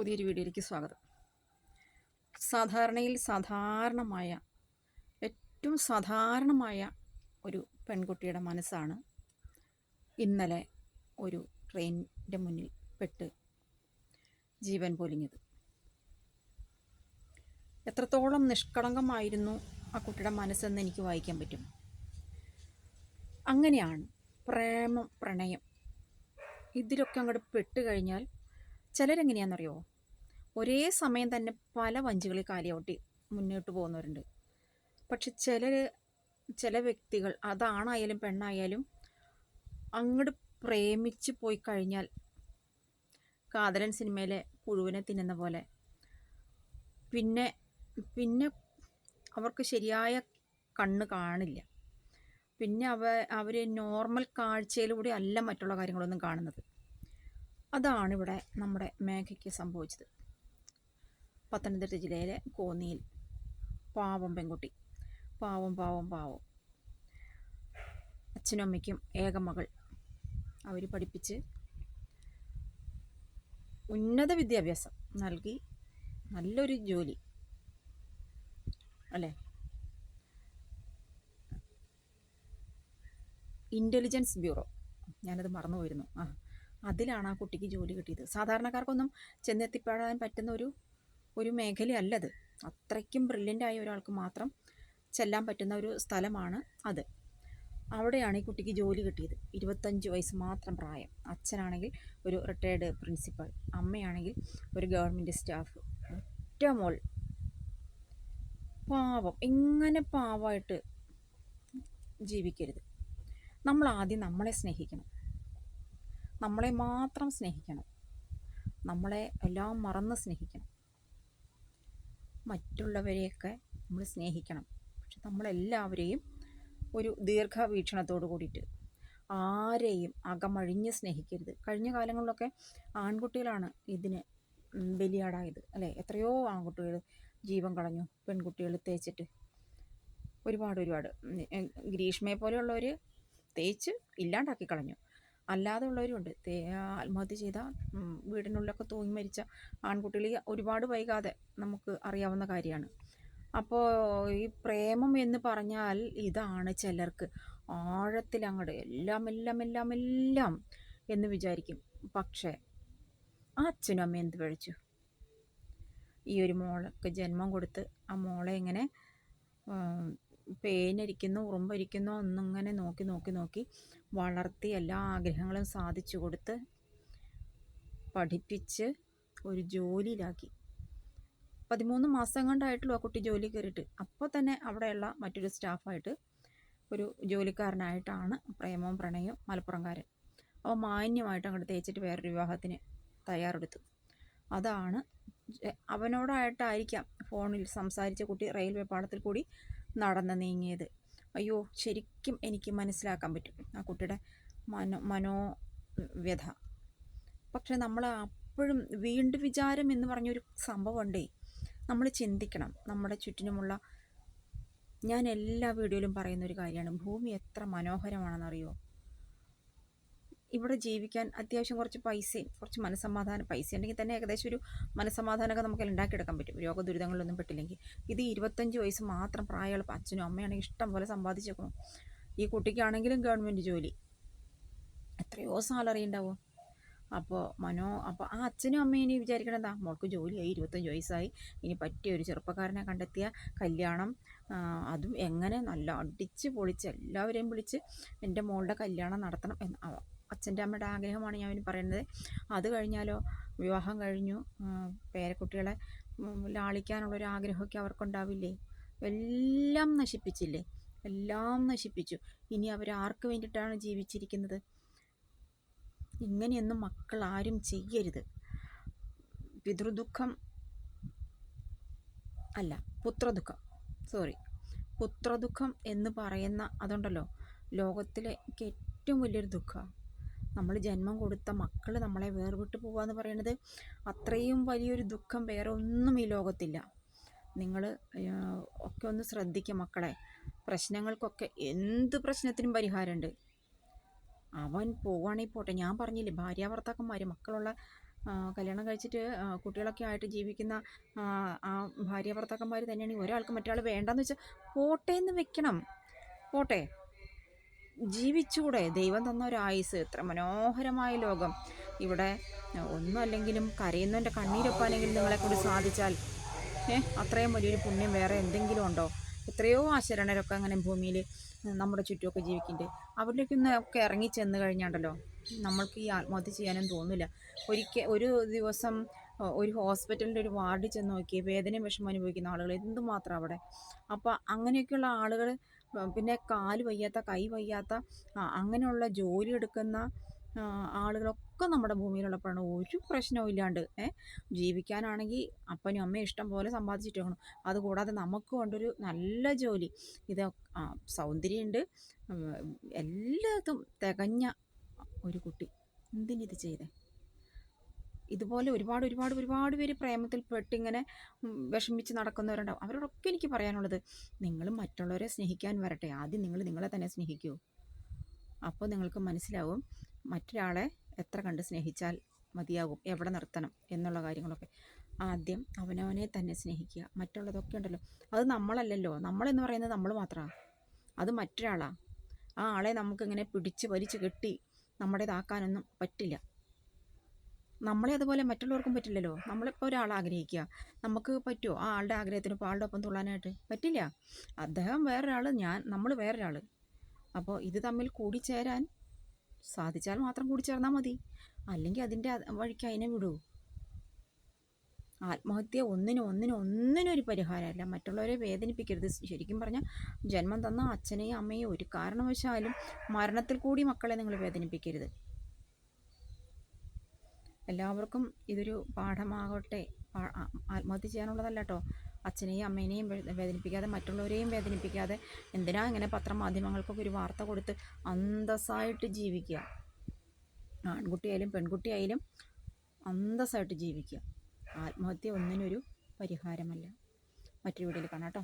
പുതിയൊരു വീഡിയോയിലേക്ക് സ്വാഗതം. സാധാരണയിൽ സാധാരണമായ ഏറ്റവും സാധാരണമായ ഒരു പെൺകുട്ടിയുടെ മനസ്സാണ് ഇന്നലെ ഒരു ട്രെയിനിന്റെ മുന്നിൽ പെട്ട് ജീവൻ പൊലിഞ്ഞത്. എത്രത്തോളം നിഷ്കളങ്കമായിരുന്നു ആ കുട്ടിയുടെ മനസ്സെന്ന് എനിക്ക് വായിക്കാൻ പറ്റും. അങ്ങനെയാണ് പ്രേമം പ്രണയം ഇതിലൊക്കെ അങ്ങോട്ട് പെട്ട് കഴിഞ്ഞാൽ ചിലരെങ്ങനെയാണെന്നറിയോ ഒരേ സമയം തന്നെ പല വഞ്ചികളിൽ കാലിയോട്ടി മുന്നോട്ട് പോകുന്നവരുണ്ട്. പക്ഷെ ചിലർ ചില വ്യക്തികൾ അതാണായാലും പെണ്ണായാലും അങ്ങോട്ട് പ്രേമിച്ച് പോയി കഴിഞ്ഞാൽ കാതലൻ സിനിമയിലെ പുഴുവിനെ തിന്നുന്ന പോലെ പിന്നെ പിന്നെ അവർക്ക് ശരിയായ കണ്ണ് കാണില്ല. പിന്നെ അവ അവർ നോർമൽ കാഴ്ചയിലൂടെ അല്ല മറ്റുള്ള കാര്യങ്ങളൊന്നും കാണുന്നത്. അതാണ് ഇവിടെ നമ്മുടെ മേഘയ്ക്ക് സംഭവിച്ചത്. പത്തനംതിട്ട ജില്ലയിലെ കോന്നിയിൽ. പാവം പെൺകുട്ടി. പാവം പാവം പാവം. അച്ഛനും അമ്മയ്ക്കും ഏക മകൾ. അവർ പഠിപ്പിച്ച് ഉന്നത വിദ്യാഭ്യാസം നൽകി നല്ലൊരു ജോലി. അല്ലേ? ഇന്റലിജൻസ് ബ്യൂറോ ഞാനത് മറന്നു പോയിരുന്നു ആ അതിലാണ് ആ കുട്ടിക്ക് ജോലി കിട്ടിയത്. സാധാരണക്കാർക്കൊന്നും ചെന്നെത്തിപ്പെടാൻ പറ്റുന്ന ഒരു ഒരു മേഖലയല്ലത്. അത്രയ്ക്കും ബ്രില്യന്റ് ആയ ഒരാൾക്ക് മാത്രം ചെല്ലാൻ പറ്റുന്ന ഒരു സ്ഥലമാണ് അത്. അവിടെയാണ് ഈ കുട്ടിക്ക് ജോലി കിട്ടിയത്. ഇരുപത്തഞ്ച് വയസ്സ് മാത്രം പ്രായം. അച്ഛനാണെങ്കിൽ ഒരു റിട്ടയർഡ് പ്രിൻസിപ്പൽ അമ്മയാണെങ്കിൽ ഒരു ഗവൺമെന്റ് സ്റ്റാഫ് ഒറ്റ മോൾ. പാവം. എങ്ങനെ പാവമായിട്ട് ജീവിക്കരുത്. നമ്മൾ ആദ്യം നമ്മളെ സ്നേഹിക്കണം. നമ്മളെ മാത്രം സ്നേഹിക്കണം. നമ്മളെ എല്ലാം മറന്ന് സ്നേഹിക്കണം. മറ്റുള്ളവരെയൊക്കെ നമ്മൾ സ്നേഹിക്കണം. പക്ഷെ നമ്മളെല്ലാവരെയും ഒരു ദീർഘവീക്ഷണത്തോട് കൂടിയിട്ട് ആരെയും അകമഴിഞ്ഞ് സ്നേഹിക്കരുത്. കഴിഞ്ഞ കാലങ്ങളിലൊക്കെ ആൺകുട്ടികളാണ് ഇതിന് ബലിയാടായത് അല്ലേ? എത്രയോ ആൺകുട്ടികൾ ജീവൻ കളഞ്ഞു പെൺകുട്ടികൾ തേച്ചിട്ട്. ഒരുപാട് ഒരുപാട്. ഗ്രീഷ്മയെ പോലെയുള്ളവർ തേച്ച് ഇല്ലാണ്ടാക്കി കളഞ്ഞു. അല്ലാതെ ഉള്ളവരുണ്ട് ആത്മഹത്യ ചെയ്ത വീടിനുള്ളിലൊക്കെ തൂങ്ങി മരിച്ച ആൺകുട്ടികൾ ഒരുപാട് വൈകാതെ നമുക്ക് അറിയാവുന്ന കാര്യമാണ്. അപ്പോൾ ഈ പ്രേമം എന്ന് പറഞ്ഞാൽ ഇതാണ് ചിലർക്ക്. ആഴത്തിൽ അങ്ങോട്ട് എല്ലാം എല്ലാം എല്ലാം എല്ലാം എന്ന് വിചാരിക്കും. പക്ഷേ ആ അച്ഛനും അമ്മ എന്ത് പഴിച്ചു ഈ ഒരു മോൾക്ക് ജന്മം കൊടുത്ത് ആ മോളെ ഇങ്ങനെ പേനരിക്കുന്നു ഉറുമ്പരിക്കുന്നു ഒന്നിങ്ങനെ നോക്കി നോക്കി നോക്കി വളർത്തി എല്ലാ ആഗ്രഹങ്ങളും സാധിച്ചു കൊടുത്ത് പഠിപ്പിച്ച് ഒരു ജോലിയിലാക്കി. പതിമൂന്ന് മാസം കൊണ്ടായിട്ടുള്ളൂ ആ കുട്ടി ജോലി കയറിയിട്ട്. അപ്പോൾ തന്നെ അവിടെയുള്ള മറ്റൊരു സ്റ്റാഫായിട്ട് ഒരു ജോലിക്കാരനായിട്ടാണ് പ്രേമവും പ്രണയവും മലപ്പുറംകാരൻ. അപ്പോൾ മാന്യമായിട്ട് അങ്ങോട്ട് തേച്ചിട്ട് വേറൊരു വിവാഹത്തിന് തയ്യാറെടുത്തു. അതാണ് അവനോടായിട്ടായിരിക്കാം ഫോണിൽ സംസാരിച്ച കുട്ടി റെയിൽവേ പാളത്തിൽ കൂടി നടന്ന് നീങ്ങിയത്. അയ്യോ ശരിക്കും എനിക്ക് മനസ്സിലാക്കാൻ പറ്റും. ആ കുട്ടിയുടെ മനോ മനോവ്യഥ പക്ഷെ നമ്മൾ അപ്പോഴും വീണ്ടും വിചാരം എന്ന് പറഞ്ഞൊരു സംഭവമുണ്ടേ. നമ്മൾ ചിന്തിക്കണം. നമ്മുടെ ചുറ്റിനുമുള്ള ഞാൻ എല്ലാ വീഡിയോയിലും പറയുന്ന ഒരു കാര്യമാണ്. ഭൂമി എത്ര മനോഹരമാണെന്നറിയോ ഇവിടെ ജീവിക്കാൻ അത്യാവശ്യം കുറച്ച് പൈസയും കുറച്ച് മനസ്സമാധാനം പൈസ ഉണ്ടെങ്കിൽ തന്നെ ഏകദേശം ഒരു മനസ്സമാധാനമൊക്കെ നമുക്ക് ഉണ്ടാക്കിയെടുക്കാൻ പറ്റും. രോഗ ദുരിതങ്ങളിലൊന്നും പെട്ടില്ലെങ്കിൽ. ഇത് ഇരുപത്തഞ്ച് വയസ്സ് മാത്രം പ്രായമുള്ള അച്ഛനും അമ്മയാണെങ്കിൽ ഇഷ്ടം പോലെ സമ്പാദിച്ചേക്കണം ഈ കുട്ടിക്കാണെങ്കിലും ഗവൺമെന്റ് ജോലി. എത്രയോ സാലറി ഉണ്ടാവും. അപ്പോൾ മനോ അപ്പോൾ ആ അച്ഛനും അമ്മയും ഇനി വിചാരിക്കണം എന്താ? മോൾക്ക് ജോലിയായി ഇരുപത്തഞ്ച് വയസ്സായി. ഇനി പറ്റിയ ഒരു ചെറുപ്പക്കാരനെ കണ്ടെത്തിയ കല്യാണം. അതും എങ്ങനെ നല്ല അടിച്ച് പൊളിച്ച് എല്ലാവരെയും വിളിച്ച് എന്റെ മോളുടെ കല്യാണം നടത്തണം എന്ന് അച്ഛന്റെ അമ്മയുടെ ആഗ്രഹമാണ് ഞാൻ പറയുന്നത്. അത് കഴിഞ്ഞാലോ വിവാഹം കഴിഞ്ഞു. പേരക്കുട്ടികളെ ലാളിക്കാനുള്ളൊരു ആഗ്രഹമൊക്കെ അവർക്കുണ്ടാവില്ലേ? എല്ലാം നശിപ്പിച്ചില്ലേ? എല്ലാം നശിപ്പിച്ചു. ഇനി അവർ ആർക്ക് വേണ്ടിയിട്ടാണ് ജീവിച്ചിരിക്കുന്നത്? ഇങ്ങനെയൊന്നും മക്കൾ ആരും ചെയ്യരുത്. പിതൃദുഃഖം അല്ല പുത്രദുഃഖം. സോറി പുത്രദുഃഖം എന്ന് പറയുന്ന അതുണ്ടല്ലോ ലോകത്തിലേക്ക് ഏറ്റവും വലിയൊരു ദുഃഖമാണ് നമ്മൾ ജന്മം കൊടുത്ത മക്കൾ നമ്മളെ വേർവിട്ട് പോകുക എന്ന് പറയുന്നത് അത്രയും വലിയൊരു ദുഃഖം വേറെ ഒന്നും ഈ ലോകത്തില്ല. നിങ്ങൾ ഒക്കെ ഒന്ന് ശ്രദ്ധിക്കുക മക്കളെ. പ്രശ്നങ്ങൾക്കൊക്കെ എന്ത് പ്രശ്നത്തിനും പരിഹാരമുണ്ട് അവൻ പോവുകയാണെങ്കിൽ പോട്ടെ. ഞാൻ പറഞ്ഞില്ലേ ഭാര്യ ഭർത്താക്കന്മാർ മക്കളുള്ള കല്യാണം കഴിച്ചിട്ട് കുട്ടികളൊക്കെ ആയിട്ട് ജീവിക്കുന്ന ആ, ഭാര്യ ഭർത്താക്കന്മാർ തന്നെയാണ് ഒരാൾക്ക് മറ്റൊരാൾ വേണ്ടെന്ന് വെച്ചാൽ പോട്ടെ എന്ന് വെക്കണം. പോട്ടെ. ജീവിച്ചൂടെ. ദൈവം തന്ന ഒരു ആയുസ്. എത്ര മനോഹരമായ ലോകം. ഇവിടെ ഒന്നും അല്ലെങ്കിലും കരയുന്നവന്റെ കണ്ണീരൊപ്പാനെങ്കിലും നിങ്ങളെ കൂടി സാധിച്ചാൽ ഏ അത്രയും വലിയൊരു പുണ്യം വേറെ എന്തെങ്കിലും ഉണ്ടോ? എത്രയോ ആശരണരൊക്കെ അങ്ങനെ ഭൂമിയിൽ നമ്മുടെ ചുറ്റുമൊക്കെ ജീവിക്കുന്നുണ്ട്. അവരിലേക്കൊന്ന് ഒക്കെ ഇറങ്ങി ചെന്ന് കഴിഞ്ഞാണ്ടല്ലോ നമ്മൾക്ക് ഈ ആത്മഹത്യ ചെയ്യാനും തോന്നില്ല. ഒരിക്കൽ ഒരു ദിവസം ഒരു ഹോസ്പിറ്റലിന്റെ ഒരു വാർഡിൽ ചെന്ന് നോക്കി വേദനയും വിഷമം അനുഭവിക്കുന്ന ആളുകൾ എന്തുമാത്രം അവിടെ? അപ്പോൾ അങ്ങനെയൊക്കെയുള്ള ആളുകൾ പിന്നെ കാൽ വയ്യാത്ത കൈ വയ്യാത്ത അങ്ങനെയുള്ള ജോലി എടുക്കുന്ന ആളുകളൊക്കെ നമ്മുടെ ഭൂമിയിലുള്ളപ്പോഴാണ് ഒരു പ്രശ്നവും ഇല്ലാണ്ട് ജീവിക്കാനാണെങ്കിൽ അപ്പനും അമ്മയും ഇഷ്ടം പോലെ സമ്പാദിച്ചിട്ട് വേണം. അതുകൂടാതെ നമുക്ക് കൊണ്ടൊരു നല്ല ജോലി. ഇത് സൗന്ദര്യമുണ്ട് എല്ലാതും തികഞ്ഞ ഒരു കുട്ടി. എന്തിനിത് ചെയ്തേ? ഇതുപോലെ ഒരുപാട് ഒരുപാട് ഒരുപാട് പേര് പ്രേമത്തിൽ പെട്ടിങ്ങനെ വിഷമിച്ച് നടക്കുന്നവരുണ്ടാവും. അവരോടൊക്കെ എനിക്ക് പറയാനുള്ളത് നിങ്ങൾ മറ്റുള്ളവരെ സ്നേഹിക്കാൻ വരട്ടെ. ആദ്യം നിങ്ങൾ നിങ്ങളെ തന്നെ സ്നേഹിക്കൂ. അപ്പോൾ നിങ്ങൾക്ക് മനസ്സിലാവും മറ്റൊരാളെ എത്ര കണ്ട് സ്നേഹിച്ചാൽ മതിയാകും എവിടെ നിർത്തണം എന്നുള്ള കാര്യങ്ങളൊക്കെ. ആദ്യം അവനവനെ തന്നെ സ്നേഹിക്കുക. മറ്റുള്ളതൊക്കെ ഉണ്ടല്ലോ. അത് നമ്മളല്ലല്ലോ. നമ്മളെന്ന് പറയുന്നത് നമ്മൾ മാത്രമാണ് അത് മറ്റൊരാളാണ് ആ ആളെ നമുക്കിങ്ങനെ പിടിച്ച് വലിച്ച് കെട്ടി നമ്മുടേതാക്കാനൊന്നും പറ്റില്ല. നമ്മളെ അതുപോലെ മറ്റുള്ളവർക്കും പറ്റില്ലല്ലോ. നമ്മളിപ്പോൾ ഒരാൾ ആഗ്രഹിക്കുക. നമുക്ക് പറ്റുമോ ആ ആളുടെ ആഗ്രഹത്തിന് ഇപ്പോൾ ആളുടെ ഒപ്പം തുള്ളാനായിട്ട് പറ്റില്ല. അദ്ദേഹം വേറൊരാൾ ഞാൻ നമ്മൾ വേറൊരാൾ അപ്പോൾ ഇത് തമ്മിൽ കൂടിച്ചേരാൻ സാധിച്ചാൽ മാത്രം കൂടിച്ചേർന്നാൽ മതി. അല്ലെങ്കിൽ അതിന്റെ വഴിക്ക് അതിനെ വിടൂ. ആത്മഹത്യ ഒന്നിനും ഒന്നിനും ഒന്നിനും ഒരു പരിഹാരമല്ല. മറ്റുള്ളവരെ വേദനിപ്പിക്കരുത്. ശരിക്കും പറഞ്ഞാൽ ജന്മം തന്ന അച്ഛനെയും അമ്മയെയും ഒരു കാരണവശാലും മരണത്തിൽ കൂടി മക്കളെ നിങ്ങൾ വേദനിപ്പിക്കരുത്. എല്ലാവർക്കും ഇതൊരു പാഠമാകട്ടെ. ആത്മഹത്യ ചെയ്യാനുള്ളതല്ല കേട്ടോ അച്ഛനെയും അമ്മേനെയും വേദനിപ്പിക്കാതെ മറ്റുള്ളവരെയും വേദനിപ്പിക്കാതെ എന്തിനാ ഇങ്ങനെ പത്രമാധ്യമങ്ങൾക്കൊക്കെ ഒരു വാർത്ത കൊടുത്ത് അന്തസ്സായിട്ട് ജീവിക്കുക? ആൺകുട്ടിയായാലും പെൺകുട്ടിയായാലും അന്തസ്സായിട്ട് ജീവിക്കുക. ആത്മഹത്യ ഒന്നിനൊരു പരിഹാരമല്ല. മറ്റൊരു വീഡിയോയിൽ കാണാം കേട്ടോ.